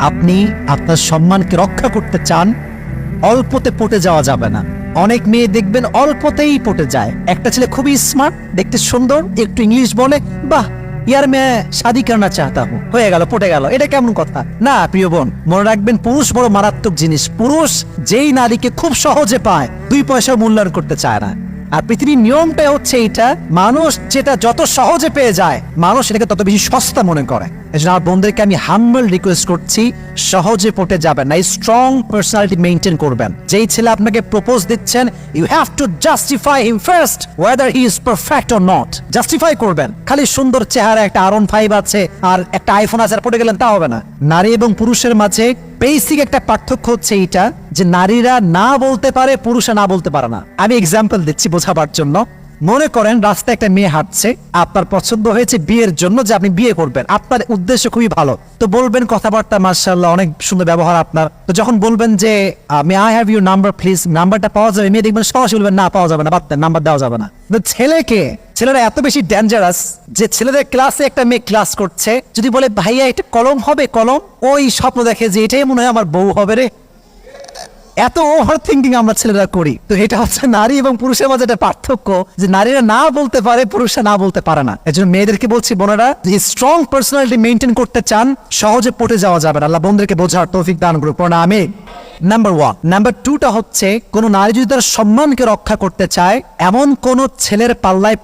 আপনি আপনার সম্মানকে রক্ষা করতে চান, অল্পতে পটে যাওয়া যাবে না। অনেক মেয়ে দেখবেন অল্পতেই পটে যায়। একটা ছেলে খুবই স্মার্ট দেখতে সুন্দর, একটু ইংলিশ বলে, বাহ, ইয়ার মেয়ে শাদি করনা চাহতা হু। হয়ে গেল, পটে গেল। এটা কেমন কথা? না, প্রিয় বোন, মনে রাখবেন পুরুষ বড় মারাত্মক জিনিস। পুরুষ যেই নারীকে খুব সহজে পায়, দুই পয়সা মূল্যায়ন করতে চায় না। আর পৃথিবীর নিয়মটা হচ্ছে এইটা, মানুষ যেটা যত সহজে পেয়ে যায়, মানুষ এটাকে তত বেশি সস্তা মনে করে। আমার বন্ধুদেরকে আমি হাম্বল রিকোয়েস্ট করছি, সহজে পটে যাবেন না স্ট্রং পার্সোনালিটি মেনটেন করবেন। যেই ছেলে আপনাকে প্রপোজ দিচ্ছেন you have to justify him first whether he is perfect or not justify করবেন। খালি সুন্দর চেহারা একটা আরন ফাইভ আছে, আর একটা আইফোন আছে, আর পড়ে গেলেন, তা হবে না। নারী এবং পুরুষের মাঝে বেসিক একটা পার্থক্য হচ্ছে এইটা যে নারীরা না বলতে পারে, পুরুষরা না বলতে পারে না। আমি এক্সাম্পল দিচ্ছি বোঝাবার জন্য। মনে করেন রাস্তায় একটা মেয়ে হাঁটছে, আপনার পছন্দ হয়েছে বিয়ের জন্য যে আপনি বিয়ে করবেন। আপনার উদ্দেশ্য খুবই ভালো। তো বলবেন কথাবার্তা মার্শাল্লাহ অনেক সুন্দর ব্যবহার আপনার। তো যখন বলবেন যে may I have your number please নাম্বারটা পাওয়া যাবে, মেয়ে দেখবেন সরাসরি বলবেন, না, পাওয়া যাবে না, বাদ নাম্বার দেওয়া যাবে না। ছেলেকে ছেলেরা এত বেশি ডেঞ্জারাস যে ছেলেদের ক্লাসে একটা মেয়ে ক্লাস করছে, যদি বলে, ভাইয়া, এটা কলম হবে, কলম? ওই স্বপ্ন দেখে যে, এটাই মনে হয় আমার বউ হবে রে। এত ওভার থিঙ্কিং আমরা ছেলেরা করি। তো এটা হচ্ছে নারী এবং পুরুষের মাঝে একটা পার্থক্য যে নারীরা না বলতে পারে, পুরুষরা না বলতে পারে না। এই জন্য মেয়েদেরকে বলছি, বোনেরা, যে স্ট্রং পার্সোনালিটি মেনটেন করতে চান, সহজে পটে যাওয়া যাবে না। আল্লাহ বন্ধুদেরকে বোঝার তৌফিক দান করুক। না আমি নাম্বার ওয়ান নাম্বার টুটা হচ্ছে, কোন নারী যদি তার সম্মানকে রক্ষা করতে চায়, এমন কোন ছেলের পাল্লায়